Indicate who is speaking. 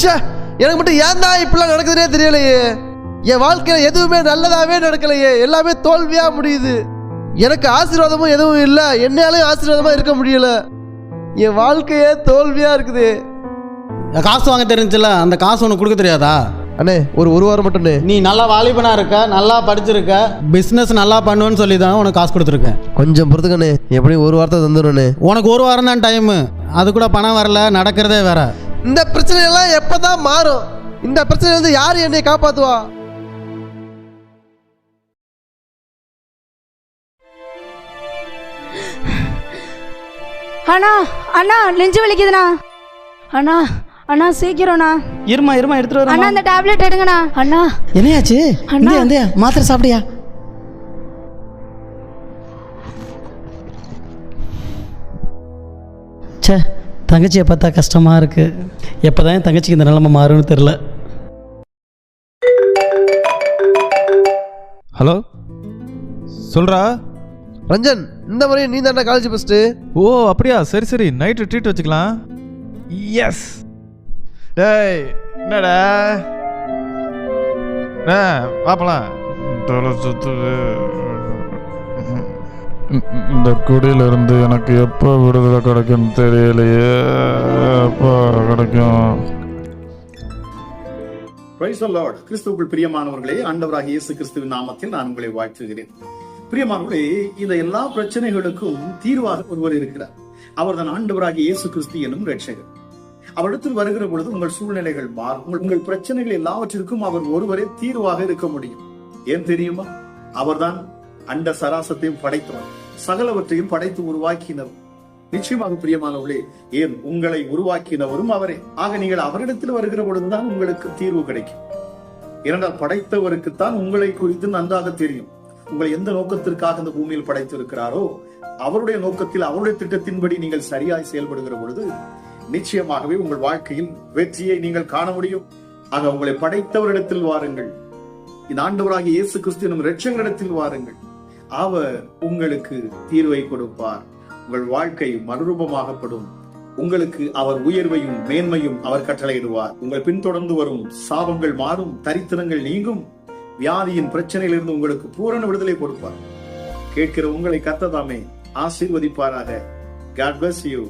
Speaker 1: ச்சே எனக்கு மட்டும் ஏன் தான் இப்படிலாம் நடக்குதுன்னே தெரியலையே. என் வாழ்க்கையில எதுவுமே நல்லதாவே நடக்கலையே. எல்லாமே தோல்வியா முடியுது. எனக்கு ஆசீர்வாதமும் எதுவும் இல்லை. என்னாலையும் ஆசீர்வாதமா இருக்க முடியல. என் வாழ்க்கையே தோல்வியா இருக்குது.
Speaker 2: காசு வாங்க தெரிஞ்சுல அந்த காசு உனக்கு கொடுக்க தெரியாதா?
Speaker 1: அண்ணே ஒரு ஒரு வாரம் மட்டும்ண்ணே
Speaker 2: நீ நல்லா வாலிபனா இருக்க நல்லா படிச்சிருக்க பிஸ்னஸ் நல்லா பண்ணுவேன்னு சொல்லி தான் உனக்கு காசு கொடுத்துருக்கேன்.
Speaker 1: கொஞ்சம் பொறுத்துக்கண்ணே எப்படியும் ஒரு வாரத்தை தந்துடுண்ணே
Speaker 2: உனக்கு ஒரு வாரம் தான் டைமு அது கூட பணம் வரல நடக்கிறதே வேற.
Speaker 1: இந்த பிரச்சனையெல்லாம் எப்பதான் மாறும்? இந்த பிரச்சனை வந்து யார் என்னை காப்பாத்துவா?
Speaker 3: அண்ணா அண்ணா நெஞ்சு வலிக்குதுண்ணா. அண்ணா அண்ணா சீக்கிரம்ண்ணா.
Speaker 4: இருமா இருமா எடுத்துட்டு
Speaker 3: அண்ணா
Speaker 4: வரேன்
Speaker 3: இந்த டேப்லெட் எடுங்கண்ணா. அண்ணா.
Speaker 4: என்னையாச்சு
Speaker 3: அண்ணா.
Speaker 4: இந்த மாத்திரை சாப்பிடியா ச்சே. தங்கச்சியை பார்த்தா கஷ்டமா இருக்கு. எப்போதான் என் தங்கச்சிக்கு இந்த நிலைமை மாறும்னு தெரில
Speaker 5: ஹலோ? சொல்றா?
Speaker 1: ரஞ்சன் இந்த முறையும் நீ தானே காலேஜ் ஃபஸ்ட்டு
Speaker 5: ஓ அப்படியா? சரி சரி. நைட்டு ட்ரீட் வச்சுக்கலாம். எஸ் டேய் என்னடா? ஆ சுத்துது. இந்த குடியிலிருந்து எனக்கு எப்போ விடுதலை கிடைக்கும் தெரியலையே. எப்போ கிடைக்கும்?
Speaker 6: கிறிஸ்துவுக்குள் பிரியமானவர்களே ஆண்டவராக இயேசு கிறிஸ்துவின் நாமத்தில் நான் உங்களை வாழ்த்துகிறேன். பிரியமானவர்களே இந்த எல்லா பிரச்சனைகளுக்கும் தீர்வாக ஒருவர் இருக்கிறார். அவர் தான் ஆண்டவராக இயேசு கிறிஸ்து எனும் ரட்சகர் அவரிடத்தில் வருகிற பொழுது உங்கள் சூழ்நிலைகள் மாறும். உங்கள்- உங்கள் பிரச்சனைகள் எல்லாவற்றிற்கும் அவர் ஒருவரே தீர்வாக இருக்க முடியும். ஏன் தெரியுமா? அவர்தான் அண்ட சராசத்தையும் படைத்தவர். சகலவற்றையும் படைத்து உருவாக்கினவர். நிச்சயமாக பிரியமானவர்களே ஏன் உங்களை உருவாக்கினவரும் அவரே. ஆக நீங்கள் அவரிடத்தில் வருகிற பொழுதுதான் உங்களுக்கு தீர்வு கிடைக்கும். இரண்டால் படைத்தவருக்குத்தான் உங்களை குறித்து நன்றாக தெரியும். உங்களை எந்த நோக்கத்திற்காக இந்த பூமியில் படைத்திருக்கிறாரோ அவருடைய நோக்கத்தில் அவருடைய திட்டத்தின்படி நீங்கள் சரியாய் செயல்படுகிற பொழுது நிச்சயமாகவே உங்கள் வாழ்க்கையில் வெற்றியை நீங்கள் காண முடியும். ஆக உங்களை படைத்தவரிடத்தில் வாருங்கள். இந்த ஆண்டவராக இயேசு கிறிஸ்து எனும் இரட்சகரிடத்தில் வாருங்கள். அவர் உங்களுக்கு தீர்வை கொடுப்பார். உங்கள் வாழ்க்கை மறுரூபமாகப்படும். உங்களுக்கு அவர் உயர்வையும் மேன்மையும் அவர் கட்டளையிடுவார். உங்கள் பின்தொடர்ந்து வரும் சாபங்கள் மாறும் தரித்திரங்கள் நீங்கும். வியாதியின் பிரச்சனையிலிருந்து உங்களுக்கு பூரண விடுதலை கொடுப்பார். கேட்கிற உங்களை கத்ததாமே ஆசீர்வதிப்பாராக. God bless you